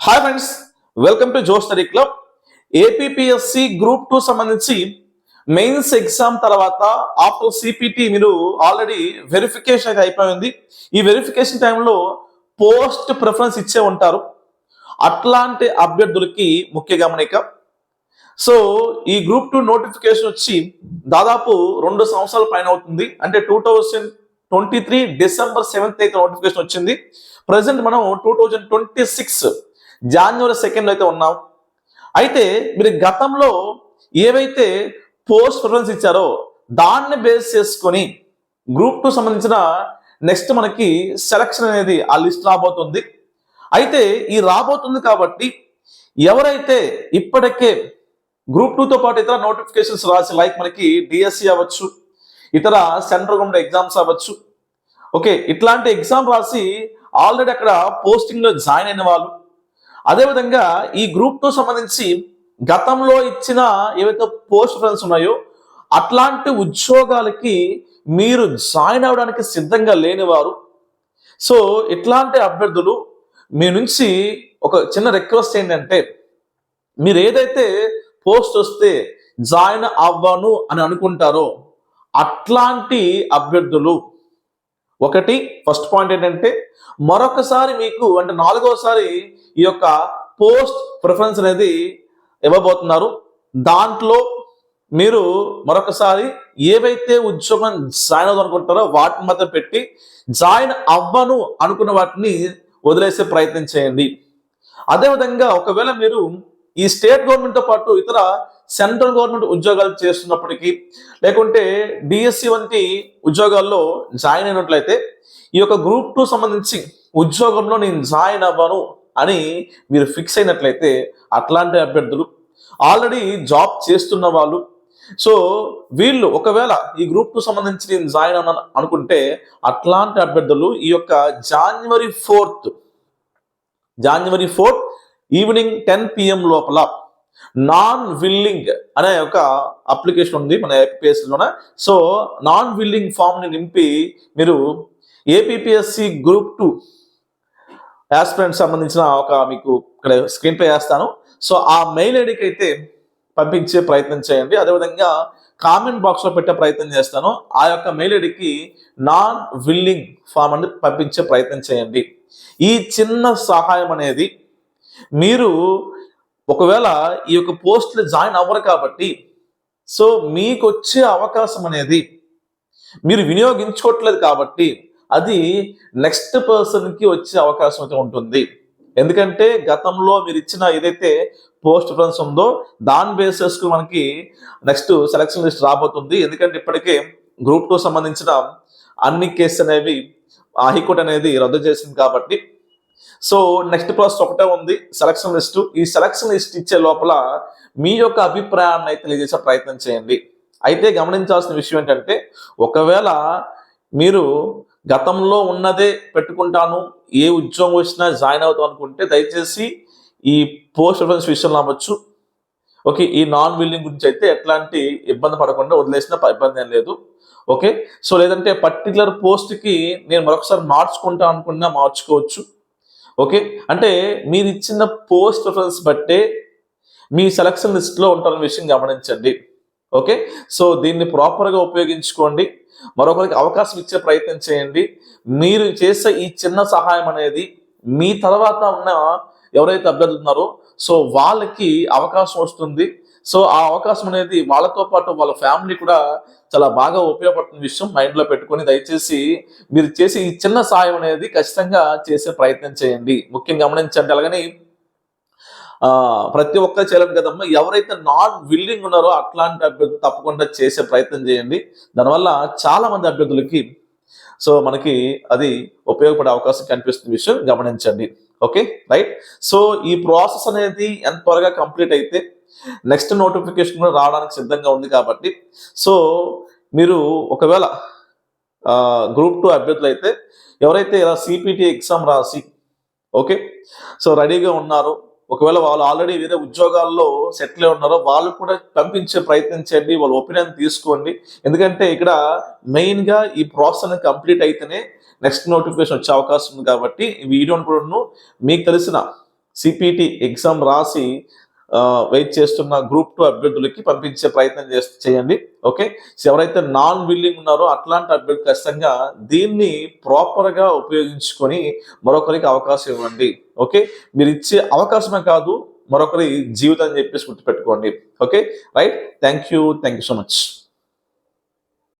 Hi friends welcome to Jo's study club APSC group two సంబంధించి mains exam తర్వాత after CPT మీరు already verification అయితే అయిపోయింది ఈ వెరిఫికేషన్ టైంలో పోస్ట్ ప్రిఫరెన్స్ ఇచ్చే ఉంటారు. అట్లాంటి అభ్యర్థులకి ముఖ్య గమనిక. సో ఈ గ్రూప్ టూ నోటిఫికేషన్ వచ్చి దాదాపు రెండు సంవత్సరాల పైన అవుతుంది. అంటే two thousand twenty three December seventh అయితే నోటిఫికేషన్ వచ్చింది. ప్రజెంట్ మనం two thousand twenty six January second అయితే ఉన్నాం అయితే మీరు గతంలో ఏవైతే పోస్ట్ ప్రిఫరెన్స్ ఇచ్చారో దాన్ని బేస్ చేసుకొని గ్రూప్ టూ సంబంధించిన నెక్స్ట్ మనకి సెలక్షన్ అనేది ఆ లిస్ట్ రాబోతుంది. అయితే ఈ రాబోతుంది కాబట్టి ఎవరైతే ఇప్పటికే గ్రూప్ టూతో పాటు ఇతర నోటిఫికేషన్స్ రాసి లైక్ మనకి డిఎస్సి అవ్వచ్చు ఇతర సెంట్రల్ గవర్నమెంట్ ఎగ్జామ్స్ అవ్వచ్చు. ఓకే ఇట్లాంటి ఎగ్జామ్ రాసి ఆల్రెడీ అక్కడ పోస్టింగ్లో జాయిన్ అయిన వాళ్ళు అదేవిధంగా ఈ గ్రూప్ టూ సంబంధించి గతంలో ఇచ్చిన ఏవైతే పోస్ట్ ఫ్రెండ్స్ ఉన్నాయో అట్లాంటి ఉద్యోగాలకి మీరు జాయిన్ అవడానికి సిద్ధంగా లేనివారు. సో ఇట్లాంటి అభ్యర్థులు మీ నుంచి ఒక చిన్న రిక్వెస్ట్ ఏంటంటే మీరు ఏదైతే పోస్ట్ వస్తే జాయిన్ అవ్వను అని అనుకుంటారో అట్లాంటి అభ్యర్థులు ఒకటి ఫస్ట్ పాయింట్ ఏంటంటే మరొకసారి మీకు అంటే నాలుగోసారి ఈ యొక్క పోస్ట్ ప్రిఫరెన్స్ అనేది ఇవ్వబోతున్నారు. దాంట్లో మీరు మరొకసారి ఏవైతే ఉద్యోగం జాయిన్ అవుదాం అనుకుంటారో వాటిని మాత్రం పెట్టి జాయిన్ అవ్వను అనుకున్న వాటిని వదిలేసే ప్రయత్నం చేయండి. అదేవిధంగా ఒకవేళ మీరు ఈ స్టేట్ గవర్నమెంట్తో పాటు ఇతర సెంట్రల్ గవర్నమెంట్ ఉద్యోగాలు చేస్తున్నప్పటికీ లేకుంటే డిఎస్సి వంటి ఉద్యోగాల్లో జాయిన్ అయినట్లయితే ఈ యొక్క గ్రూప్ టూ సంబంధించి ఉద్యోగంలో నేను జాయిన్ అవ్వను అని మీరు ఫిక్స్ అయినట్లయితే అట్లాంటి అభ్యర్థులు ఆల్రెడీ జాబ్ చేస్తున్న వాళ్ళు. సో వీళ్ళు ఒకవేళ ఈ గ్రూప్ టూ సంబంధించి నేను జాయిన్ అవ్వను అనుకుంటే అట్లాంటి అభ్యర్థులు ఈ యొక్క January fourth January fourth evening ten PM లోపల నాన్ విల్లింగ్ అనే ఒక అప్లికేషన్ ఉంది మన ఏపీఎస్లోన సో నాన్ విల్లింగ్ ఫామ్ని నింపి మీరు ఏపీఎస్సి గ్రూప్ టూ యాస్పిరెంట్ సంబంధించిన ఒక మీకు ఇక్కడ స్క్రీన్ పే చేస్తాను. సో ఆ మెయిల్ ఐడికి అయితే పంపించే ప్రయత్నం చేయండి. అదేవిధంగా కామెంట్ బాక్స్లో పెట్టే ప్రయత్నం చేస్తాను. ఆ యొక్క మెయిల్ ఐడికి నాన్ విల్లింగ్ ఫామ్ అని పంపించే ప్రయత్నం చేయండి. ఈ చిన్న సహాయం అనేది మీరు ఒకవేళ ఈ యొక్క పోస్ట్లో జాయిన్ అవ్వరు కాబట్టి సో మీకు వచ్చే అవకాశం అనేది మీరు వినియోగించుకోవట్లేదు కాబట్టి అది నెక్స్ట్ పర్సన్కి వచ్చే అవకాశం అయితే ఉంటుంది. ఎందుకంటే గతంలో మీరు ఇచ్చిన ఏదైతే పోస్ట్ ప్రిఫరెన్స్ ఉందో దాని బేస్ చేసుకుని మనకి నెక్స్ట్ సెలక్షన్ లిస్ట్ రాబోతుంది. ఎందుకంటే ఇప్పటికే గ్రూప్ టూ సంబంధించిన అన్ని కేసు అనేవి హైకోర్టు అనేది రద్దు చేసింది కాబట్టి సో నెక్స్ట్ ప్రాసెస్ ఒకటే ఉంది సెలక్షన్ లిస్ట్ ఈ సెలక్షన్ లిస్ట్ ఇచ్చే లోపల మీ యొక్క అభిప్రాయాన్ని అయితే తెలియజేసే ప్రయత్నం చేయండి. అయితే గమనించాల్సిన విషయం ఏంటంటే ఒకవేళ మీరు గతంలో ఉన్నదే పెట్టుకుంటాను ఏ ఉద్యోగం వచ్చినా జాయిన్ అవుతాం అనుకుంటే దయచేసి ఈ పోస్ట్ రిఫరెన్స్ విషయంలో అవ్వచ్చు. ఓకే ఈ నాన్ బిల్డింగ్ గురించి అయితే ఎట్లాంటి ఇబ్బంది పడకుండా వదిలేసిన ఇబ్బంది ఏం లేదు. ఓకే సో లేదంటే పర్టికులర్ పోస్ట్కి నేను మరొకసారి మార్చుకుంటా అనుకున్నా మార్చుకోవచ్చు. ఓకే? అంటే మీరు ఇచ్చిన పోస్ట్ రిఫరెన్స్ బట్టే మీ సెలక్షన్ లిస్ట్లో ఉంటారన్న విషయం గమనించండి. ఓకే? సో దీన్ని ప్రాపర్గా ఉపయోగించుకోండి. మరొకరికి అవకాశం ఇచ్చే ప్రయత్నం చేయండి. మీరు చేసే ఈ చిన్న సహాయం అనేది మీ తర్వాత ఉన్న ఎవరైతే అభ్యర్థులు ఉన్నారో సో వాళ్ళకి అవకాశం వస్తుంది. సో ఆ అవకాశం అనేది వాళ్ళతో పాటు వాళ్ళ ఫ్యామిలీ కూడా చాలా బాగా ఉపయోగపడుతున్న విషయం మైండ్లో పెట్టుకొని దయచేసి మీరు చేసే ఈ చిన్న సాయం అనేది ఖచ్చితంగా చేసే ప్రయత్నం చేయండి. ముఖ్యంగా గమనించండి. అలాగని ప్రతి ఒక్కరు చేయాలి కదమ్మా. ఎవరైతే నాన్ విల్లింగ్ ఉన్నారో అట్లాంటి అభ్యర్థులు తప్పకుండా చేసే ప్రయత్నం చేయండి. దానివల్ల చాలా మంది అభ్యర్థులకి సో మనకి అది ఉపయోగపడే అవకాశం కనిపిస్తున్న విషయం గమనించండి. ఓకే రైట్ సో ఈ ప్రాసెస్ అనేది ఎంత త్వరగా కంప్లీట్ అయితే నెక్స్ట్ నోటిఫికేషన్ కూడా రావడానికి సిద్ధంగా ఉంది కాబట్టి సో మీరు ఒకవేళ గ్రూప్ టూ అభ్యర్థులు అయితే ఎవరైతే ఇలా సిపిటి ఎగ్జామ్ రాసి ఓకే సో రెడీగా ఉన్నారు ఒకవేళ వాళ్ళు ఆల్రెడీ వేరే ఉద్యోగాల్లో సెటిల్ అయి ఉన్నారో వాళ్ళు కూడా పంపించే ప్రయత్నం చేయండి వాళ్ళ ఒపీనియన్ తీసుకోండి. ఎందుకంటే ఇక్కడ మెయిన్గా ఈ ప్రాసెస్ అనేది కంప్లీట్ అయితేనే నెక్స్ట్ నోటిఫికేషన్ వచ్చే అవకాశం ఉంది కాబట్టి వీడియోని కూడా మీకు తెలిసిన సిపిటి ఎగ్జామ్ రాసి వెయిట్ చేస్తున్న గ్రూప్ టూ అభ్యర్థులకి పంపించే ప్రయత్నం చేయండి. ఓకే ఎవరైతే నాన్ విల్లింగ్ ఉన్నారో అట్లాంటి అభ్యర్థులు ఖచ్చితంగా దీన్ని ప్రాపర్గా ఉపయోగించుకొని మరొకరికి అవకాశం ఇవ్వండి. ఓకే మీరు ఇచ్చే అవకాశమే కాదు మరొకరి జీవితం అని చెప్పేసి గుర్తుపెట్టుకోండి. Okay right thank you thank you so much